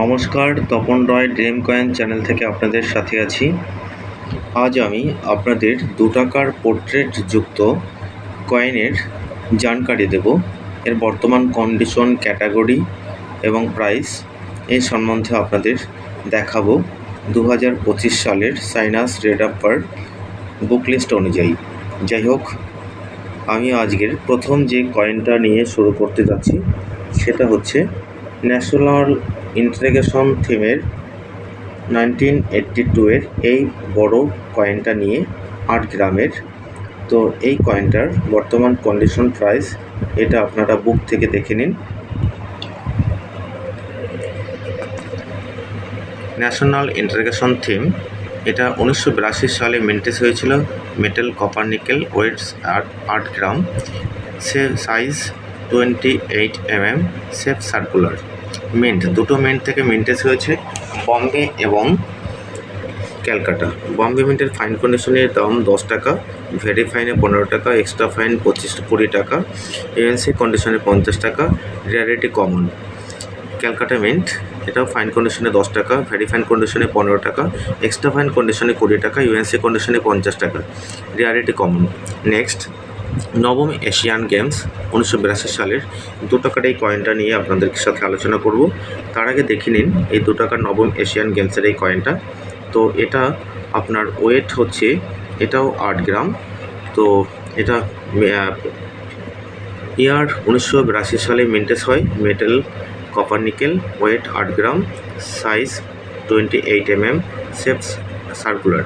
নমস্কার, Tapan Roy, dream coin channel থেকে আপনাদের সাথে আছি। আজ আমি আপনাদের দু টাকার পোর্ট্রেট যুক্ত কয়েনের জানকারি দেব। এর বর্তমান কন্ডিশন, ক্যাটাগরি এবং প্রাইস এই সম্বন্ধে আপনাদের দেখাবো দু হাজার পঁচিশ সালের সাইনাস রেড আপার বুক লিস্ট অনুযায়ী। যাই হোক, আমি আজকের প্রথম যে কয়েনটা নিয়ে শুরু করতে যাচ্ছি, সেটা হচ্ছে ন্যাশনাল ইন্টিগ্রেশন থিমের নাইনটিন এইট্টি টুয়ের এই বড় কয়েনটা নিয়ে আট গ্রামের। তো এই কয়েনটার বর্তমান কন্ডিশন প্রাইস এটা আপনারা বুক থেকে দেখে নিন। ন্যাশনাল ইন্টারগেশন থিম এটা উনিশশো বিরাশি সালে মেন্টেস হয়েছিল। মেটাল কপার নিকেল ওয়েটস আট আট গ্রাম। সে size twenty eight MM shape circular mint দুটো মেন্ট থেকে মিন্টেস হয়েছে বম্বে এবং ক্যালকাটা। বম্বে মিন্টের ফাইন কন্ডিশনের দাম দশ টাকা, ভেরি ফাইনে পনেরো টাকা এক্সট্রা ফাইন পঁচিশ, কুড়ি টাকা ইউএনসি কন্ডিশনে পঞ্চাশ টাকা রিয়ারিটি কমন ক্যালকাটা মিন্ট এটাও ফাইন কন্ডিশনে দশ টাকা, ভেরি ফাইন কন্ডিশনে পনেরো টাকা এক্সট্রা ফাইন কন্ডিশনে কুড়ি টাকা ইউএনসি কন্ডিশনে পঞ্চাশ টাকা রিয়ারিটি কমন নেক্সট নবম এশিয়ান গেমস উনিশশো বিরাশি সালের দু টাকার এই কয়েনটা নিয়ে আপনাদের সাথে আলোচনা করব। তার আগে দেখে নিন এই দু টাকার নবম এশিয়ান গেমসের এই কয়েনটা তো এটা আপনার ওয়েট হচ্ছে, এটাও আট গ্রাম। তো এটা ইয়ার উনিশশো বিরাশি সালে মেন্টেস হয় মেটাল কপার নিকেল ওয়েট আট gram size twenty eight M M shapes circular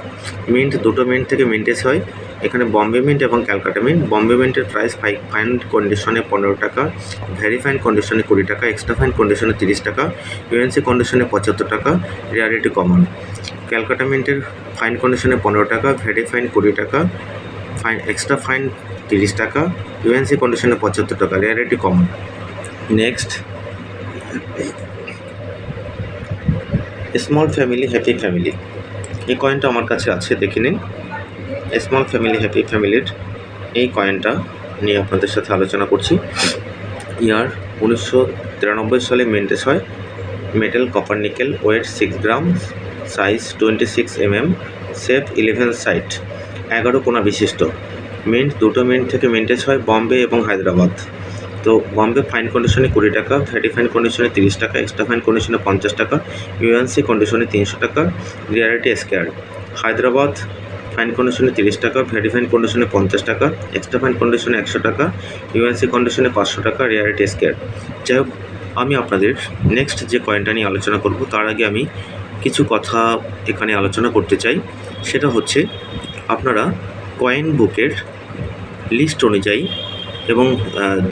mint দুটো মিন্ট থেকে মিন্টেস হয়। এখানে বম্বে মিন্ট এবং ক্যালকাটা মিন্ট বম্বে মিন্টের প্রাইস ফাই ফাইন কন্ডিশনে পনেরো টাকা। ভেরি ফাইন কন্ডিশনে কুড়ি টাকা। এক্সট্রা ফাইন কন্ডিশনে তিরিশ টাকা। ইউএনসি কন্ডিশনে পঁচাত্তর টাকা। রিয়ারিটি কমন ক্যালকাটা মিন্টের ফাইন কন্ডিশনে পনেরো টাকা। ভ্যারি ফাইন কুড়ি টাকা। ফাইন এক্সট্রা ফাইন তিরিশ টাকা। ইউএনসি কন্ডিশনে পঁচাত্তর টাকা। Rarity common next small family happy family এই কয়েনটা আমার কাছে আছে, দেখে নিন। স্মল ফ্যামিলি হ্যাপি ফ্যামিলির এই কয়েনটা নিয়ে আপনাদের সাথে আলোচনা করছি। ইয়ার উনিশশো তিরানব্বই সালে মেন্টেস হয়। Metal copper nickel weight six gram size twenty six M M shape eleven side এগারো কোনা বিশিষ্ট। মিন্ট দুটো মিন্ট থেকে মেন্টেজ হয় বম্বে এবং হায়দ্রাবাদ তো বম্বে ফাইন কন্ডিশনে কুড়ি টাকা থার্টি ফাইন কন্ডিশনে তিরিশ টাকা, এক্সট্রা ফাইন কন্ডিশনে পঞ্চাশ টাকা, ইউএনসি কন্ডিশনে তিনশো টাকা, রিয়ালিটি স্কেয়ার। হায়দ্রাবাদ ফাইন কন্ডিশনে তিরিশ টাকা ভেরি ফাইন কন্ডিশনে পঞ্চাশ টাকা, এক্সট্রা ফাইন কন্ডিশনে একশো টাকা, ইউএনসি কন্ডিশনে পাঁচশো টাকা, রিয়ালিটি স্কেয়ার। যাই হোক, আমি আপনাদের নেক্সট যে কয়েনটা নিয়ে আলোচনা করব, তার আগে আমি কিছু কথা এখানে আলোচনা করতে চাই। সেটা হচ্ছে, আপনারা কয়েন বুকের লিস্ট অনুযায়ী এবং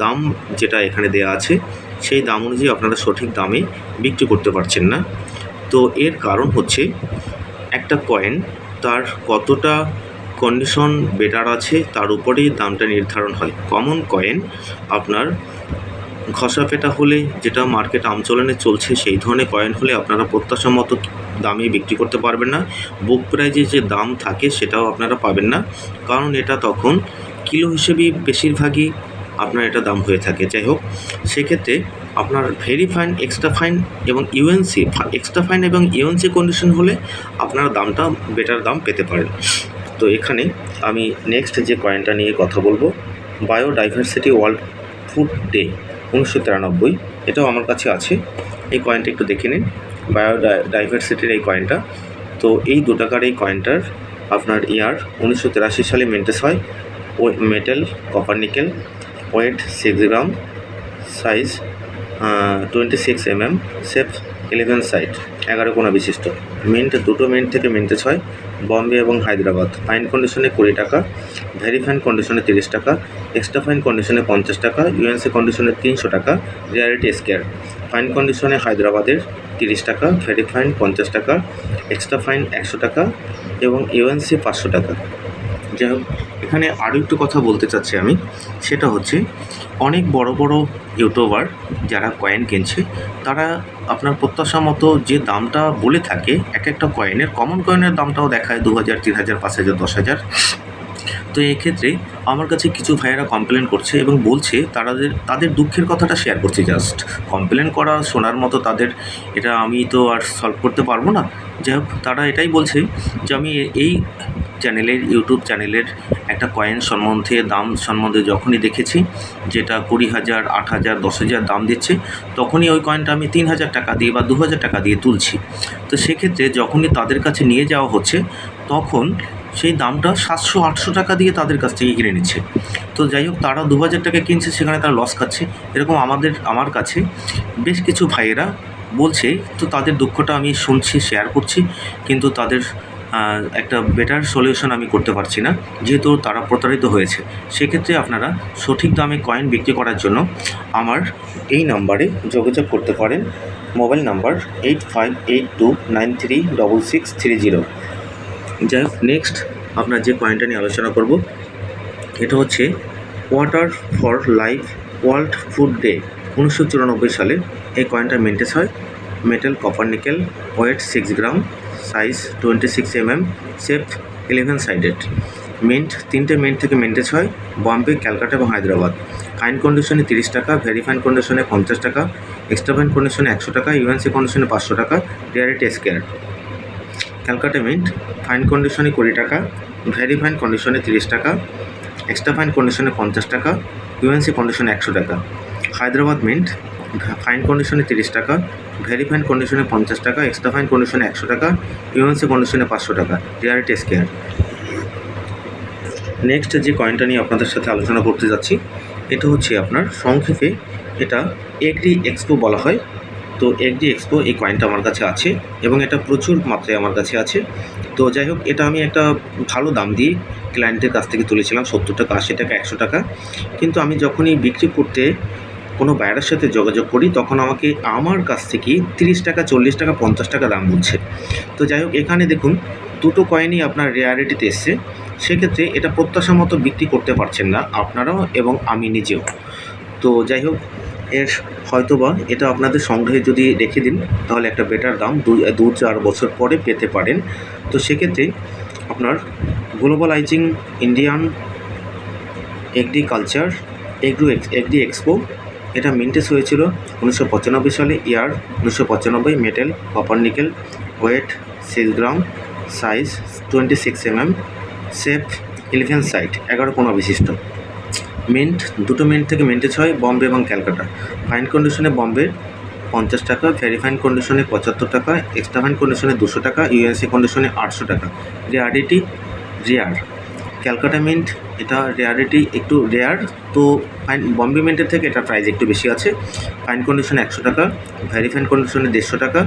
দাম যেটা এখানে দেওয়া আছে, সেই দাম অনুযায়ী আপনারা সঠিক দামে বিক্রি করতে পারছেন না। তো এর কারণ হচ্ছে, একটা কয়েন তার কতটা কন্ডিশন বেটার আছে, তার উপরেই দামটা নির্ধারণ হয়। কমন কয়েন আপনার ঘষা পেটা হলে, যেটা মার্কেট আমচলনে চলছে, সেই ধরনের কয়েন হলে আপনারা প্রত্যাশা মতো দামে বিক্রি করতে পারবেন না। বুক প্রাইজে যে দাম থাকে, সেটাও আপনারা পাবেন না। কারণ এটা তখন কিলো হিসেবেই বেশিরভাগই আপনার এটা দাম হয়ে থাকে। যাই হোক, সেক্ষেত্রে আপনার ভেরি ফাইন এক্সট্রা ফাইন এবং ইউএনসি এক্সট্রা ফাইন এবং ইউএনসি কন্ডিশন হলে আপনারা দামটা বেটার দাম পেতে পারেন। তো এখানে আমি নেক্সট যে কয়েনটা নিয়ে কথা বলব বায়োডাইভার্সিটি ওয়ার্ল্ড ফুড ডে উনিশশো তিরানব্বই, এটাও আমার কাছে আছে। এই কয়েনটা একটু দেখে নিন বায়োডাইভার্সিটির এই কয়েনটা তো এই দু টাকার এই কয়েনটার আপনার ইয়ার উনিশশো তিরাশি সালে মেন্টেস হয়, ও metal copper nickel weight six gram size twenty six M M shape eleven side এগারো কোনা বিশিষ্ট। মিন্ট দুটো মিন্ট থেকে মিন্টেজ ছয় বম্বে এবং হায়দ্রাবাদ ফাইন কন্ডিশনে কুড়ি টাকা ভেরি ফাইন কন্ডিশনে তিরিশ টাকা এক্সট্রা ফাইন কন্ডিশনে পঞ্চাশ টাকা ইউএনসি কন্ডিশনে তিনশো টাকা রিয়ালিটি স্কেয়ার ফাইন কন্ডিশনে হায়দ্রাবাদের তিরিশ টাকা ভেরি ফাইন পঞ্চাশ টাকা এক্সট্রা ফাইন একশো টাকা এবং ইউএনসি পাঁচশো টাকা। যাই হোক, এখানে আরও একটু কথা বলতে চাচ্ছি আমি। সেটা হচ্ছে, অনেক বড় বড় ইউটিউবার যারা কয়েন কিনছে, তারা আপনার প্রত্যাশা মতো যে দামটা বলে থাকে, এক একটা কয়েনের কমন কয়েনের দামটাও দেখায় দু হাজার, তিন হাজার, পাঁচ হাজার, দশ হাজার। তো এক্ষেত্রে আমার কাছে কিছু ভাইয়েরা কমপ্লেন করছে এবং বলছে, তাদের তাদের দুঃখের কথাটা শেয়ার করছে জাস্ট কমপ্লেন করা, শোনার মতো তাদের, এটা আমি তো আর সলভ করতে পারব না। যাই হোক, তারা এটাই বলছে যে আমি এই চ্যানেলের ইউটিউব চ্যানেলের একটা কয়েন সম্বন্ধে দাম সম্বন্ধে যখনই দেখেছি, যেটা কুড়ি হাজার, আট হাজার, দশ হাজার দাম দিচ্ছে, তখনই ওই কয়েনটা আমি তিন হাজার টাকা দিয়ে বা দু হাজার টাকা দিয়ে তুলছি। তো সেক্ষেত্রে যখনই তাদের কাছে নিয়ে যাওয়া হচ্ছে, তখন সেই দামটা সাতশো, আটশো টাকা দিয়ে তাদের কাছ থেকে কিনে নিচ্ছে। তো যাই হোক, তারা দু হাজার টাকা কিনছে, সেখানে তারা লস খাচ্ছে। এরকম আমাদের, আমার কাছে বেশ কিছু ভাইয়েরা বলছে, তো তাদের দুঃখটা আমি শুনছি শেয়ার করছি, কিন্তু তাদের একটা বেটার সলিউশন আমি করতে পারছি না, যেহেতু তারা প্রতারিত হয়েছে। সেক্ষেত্রে আপনারা সঠিক দামে কয়েন বিক্রি করার জন্য আমার এই নাম্বারে যোগাযোগ করতে পারেন। Mobile number eight five eight two nine three double six three zero যাই হোক নেক্সট আপনার যে কয়েনটা নিয়ে আলোচনা করব, এটা হচ্ছে water for life world food day উনিশশো চুরানব্বই সালে এই কয়েনটা মেনটেস হয়। Metal copper nickel weight six gram size twenty six M M shape eleven sided mint তিনটে মিন্ট থেকে মেনটেস হয় বম্বে ক্যালকাটা এবং হায়দ্রাবাদ ফাইন কন্ডিশনে তিরিশ টাকা ভেরি ফাইন কন্ডিশনে পঞ্চাশ টাকা এক্সট্রা ফাইন কন্ডিশনে একশো টাকা ইউএনসি কন্ডিশনে পাঁচশো টাকা rarity scarce Calcutta mint fine কন্ডিশনে কুড়ি টাকা ভেরি ফাইন কন্ডিশনে তিরিশ টাকা এক্সট্রা ফাইন কন্ডিশনে পঞ্চাশ টাকা ইউএনসি কন্ডিশনে একশো টাকা। হায়দ্রাবাদ মিন্ট ফাইন কন্ডিশনে তিরিশ টাকা, ভেরি ফাইন কন্ডিশনে পঞ্চাশ টাকা, এক্সট্রা ফাইন কন্ডিশনে একশো টাকা, ইউএনসি কন্ডিশনে পাঁচশো টাকা। রিয়ারিটি স্কেয়ার নেক্সট যে কয়েনটা নিয়ে আপনাদের সাথে আলোচনা করতে যাচ্ছি, এটা হচ্ছে আপনার সংক্ষেপে এটা এগ্রি এক্সপো বলা হয়। তো এগ্রি এক্সপো এই কয়েনটা আমার কাছে আছে এবং এটা প্রচুর মাত্রায় আমার কাছে আছে। তো যাই হোক, এটা আমি একটা ভালো দাম দিয়ে ক্লায়েন্টের কাছ থেকে তুলেছিলাম, সত্তর টাকা, আশি টাকা, একশো টাকা। কিন্তু আমি যখনই বিক্রি করতে কোনো বায়ারের সাথে যোগাযোগ করি, তখন আমাকে আমার কাছ থেকে তিরিশ টাকা, চল্লিশ টাকা, পঞ্চাশ টাকা দাম বলছে। তো যাই হোক, এখানে দেখুন, দুটো কয়েনই আপনার রেয়ারিটিতে এসছে। সেক্ষেত্রে এটা প্রত্যাশা মতো বিক্রি করতে পারছেন না আপনারাও এবং আমি নিজেও। তো যাই হোক, এর হয়তোবা এটা আপনাদের সংগ্রহে যদি রেখে দিন, তাহলে একটা বেটার দাম দু দু চার বছর পরে পেতে পারেন। তো সেক্ষেত্রে আপনার globalising Indian agriculture agro agri expo এটা মিন্টেস হয়েছিল উনিশশো পঁচানব্বই সালে, ইয়ার উনিশশো পঁচানব্বই metal copper nickel weight six gram size twenty six MM shape eleven side এগারো কোনা বিশিষ্ট মিন্ট, দুটো মিন্ট থেকে মিন্টেজ হয় বম্বে এবং ক্যালকাটা। ফাইন কন্ডিশনে বম্বে পঞ্চাশ টাকা ভেরি ফাইন কন্ডিশনে পঁচাত্তর টাকা এক্সট্রা ফাইন কন্ডিশনে দুশো টাকা ইউএনসি কন্ডিশনে আটশো টাকা। রেয়ারিটি রেয়ার ক্যালকাটা মিন্ট, এটা রেয়ারিটি একটু রেয়ার তো ফাইন বম্বে মিন্টের থেকে এটা প্রাইস একটু বেশি আছে। ফাইন কন্ডিশনে একশো টাকা ভেরি ফাইন কন্ডিশনে দেড়শো টাকা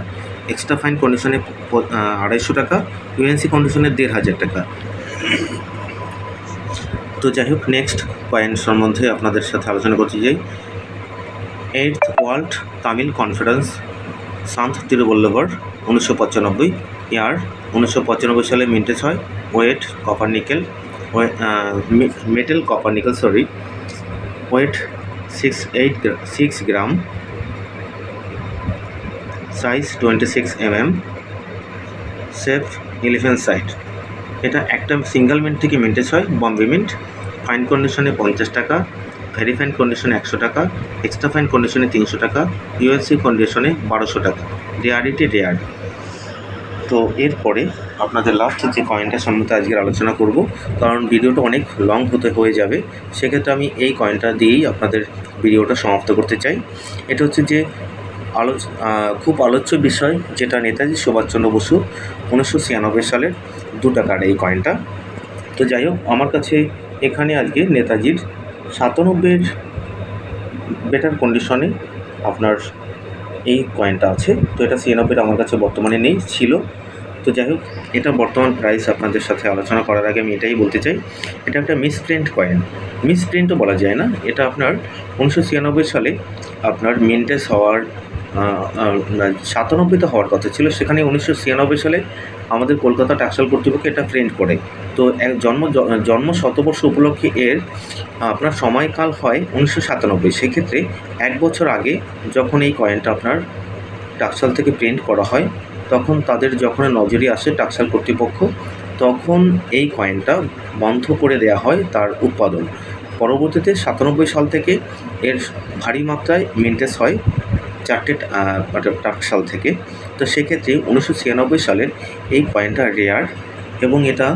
এক্সট্রা ফাইন কন্ডিশনে আড়াইশো টাকা ইউএনসি কন্ডিশনে দেড় হাজার টাকা। তো যাই হোক নেক্সট কয়েন সম্বন্ধে আপনাদের সাথে আলোচনা করতে যাই eighth world Tamil conference Sant Thiruvalluvar উনিশশো পঁচানব্বই, ইয়ার, উনিশশো পঁচানব্বই সালে মিন্টেজ হয় weight copper nickel metal copper nickel sorry weight six eight six gram size twenty six M M shape eleven side এটা একটা সিঙ্গেল মিন্ট থেকে মিন্টেজ হয় বম্বে মিন্ট ফাইন কন্ডিশনে পঞ্চাশ টাকা ভেরি ফাইন কন্ডিশনে একশো টাকা এক্সট্রা ফাইন কন্ডিশনে তিনশো টাকা ইউএসসি কন্ডিশনে বারোশো টাকা রেয়ারিটি রেয়ার তো এরপরে আপনাদের লাস্ট যে কয়েনটা সম্বন্ধে আজকের আলোচনা করব, কারণ ভিডিওটা অনেক লং হতে হয়ে যাবে, সেক্ষেত্রে আমি এই কয়েনটা দিয়েই আপনাদের ভিডিওটা সমাপ্ত করতে চাই। এটা হচ্ছে যে আলোচ খুব আলোচ্য বিষয়, যেটা নেতাজি সুভাষচন্দ্র বসু উনিশশো ছিয়ানব্বই সালের দু টাকার এই কয়েনটা তো যাই হোক, আমার কাছে এখানে আজকে নেতাজির সাতানব্বইয়ের বেটার কন্ডিশনে আপনার এই কয়েনটা আছে। তো এটা ছিয়ানব্বইটা আমার কাছে বর্তমানে নেই, ছিল। তো যাই হোক, এটা বর্তমান প্রাইস আপনাদের সাথে আলোচনা করার আগে আমি এটাই বলতে চাই। এটা একটা মিসপ্রিন্ট কয়েন মিসপ্রিন্টও বলা যায় না। এটা আপনার উনিশশো ছিয়ানব্বই সালে আপনার মিন্টেস হওয়ার সাতানব্বইতে হওয়ার কথা ছিল। সেখানে উনিশশো ছিয়ানব্বই সালে আমাদের কলকাতা টাকশাল কর্তৃপক্ষ এটা প্রিন্ট করে। তো এক জন্ম জন্ম শতবর্ষ উপলক্ষে এর আপনার সময়কাল হয় উনিশশো সাতানব্বই। সেক্ষেত্রে এক বছর আগে যখন এই কয়েনটা আপনার টাকশাল থেকে প্রিন্ট করা হয় তখন তাদের যখন নজরে আসে টাকশাল কর্তৃপক্ষ তখন এই কয়েনটা বন্ধ করে দেওয়া হয় তার উৎপাদন। পরবর্তীতে সাতানব্বই সাল থেকে এর ভারী মাত্রায় মেনটেস হয় চারটে আহ, টাক সাল থেকে। তো সেক্ষেত্রে উনিশশো ছিয়ানব্বই সালের এই কয়েনটা রেয়ার এবং এটা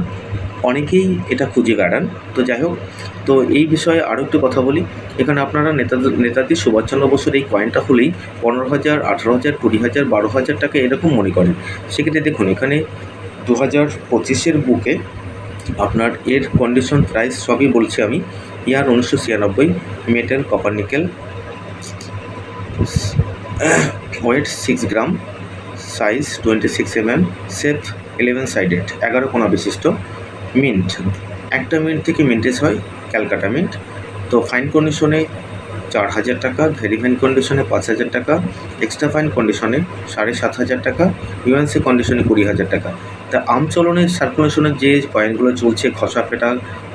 অনেকেই এটা খুঁজে বেড়ান। তো যাই হোক, তো এই বিষয়ে আরও একটু কথা বলি। এখানে আপনারা নেতাজি নেতাজি সুভাষচন্দ্র বসুর এই কয়েনটা হলেই পনেরো হাজার, আঠারো হাজার, কুড়ি হাজার, বারো হাজার টাকা এরকম মনে করেন। সেক্ষেত্রে দেখুন, এখানে দু হাজার পঁচিশের বুকে আপনার এর কন্ডিশন প্রাইস সবই বলছি আমি। ইয়ার উনিশশো ছিয়ানব্বই metal copper nickel weight six gram size twenty six M M shape eleven sided এগারো কোনা বিশিষ্ট। মিন্ট। একটা মিন্ট থেকে মিন্টেজ হয়, ক্যালকাটা মিন্ট। তো ফাইন কন্ডিশনে চার হাজার টাকা ভেরি ফাইন কন্ডিশনে পাঁচ হাজার টাকা এক্সট্রা ফাইন কন্ডিশনে সাড়ে সাত হাজার টাকা ইউএনসি কন্ডিশনে কুড়ি হাজার টাকা। তা আমচলনের সার্কুলেশনের যে কয়েনগুলো চলছে, খসা ফেটা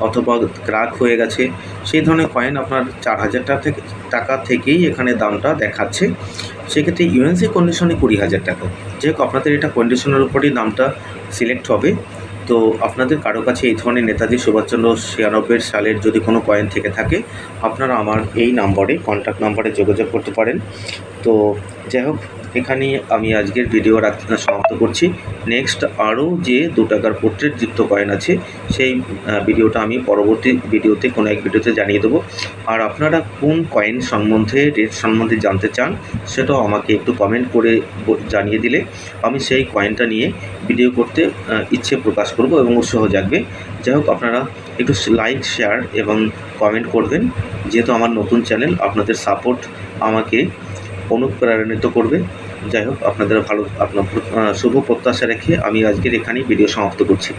অথবা ক্রাক হয়ে গেছে, সেই ধরনের কয়েন আপনার চার হাজার টাকা থেকে, টাকা থেকেই এখানে দামটা দেখাচ্ছে। সেক্ষেত্রে ইউএনসি কন্ডিশনে কুড়ি হাজার টাকা। যেহেতু আপনাদের এটা কন্ডিশনের উপরেই দামটা সিলেক্ট হবে। তো আপনাদের কারও কাছে এই ধরনের নেতাজি সুভাষচন্দ্র ছিয়ানব্বই সালের যদি কোনো কয়েন থেকে থাকে, আপনারা আমার এই নাম্বারে কন্ট্যাক্ট নাম্বারে যোগাযোগ করতে পারেন। তো যাই হোক, এখানেই আমি আজকের ভিডিও রাখ- সমাপ্ত করছি। নেক্সট আরও যে দু টাকার পোর্ট্রেট যুক্ত কয়েন আছে, সেই ভিডিওটা আমি পরবর্তী ভিডিওতে কোনো এক ভিডিওতে জানিয়ে দেবো। আর আপনারা কোন কয়েন সম্বন্ধে রেট সম্বন্ধে জানতে চান, সেটাও আমাকে একটু কমেন্ট করে জানিয়ে দিলে, আমি সেই কয়েনটা নিয়ে ভিডিও করতে ইচ্ছে প্রকাশ করব এবং উৎসাহ জাগবে। যাই হোক, আপনারা একটু লাইক শেয়ার এবং কমেন্ট করবেন। যেহেতু আমার নতুন চ্যানেল আপনাদের সাপোর্ট আমাকে অনুপ্রেরণিত করবে। যাই হোক, আপনাদের ভালো, আপনার শুভ প্রত্যাশা রেখে আমি আজকের এখানেই ভিডিও সমাপ্ত করছি।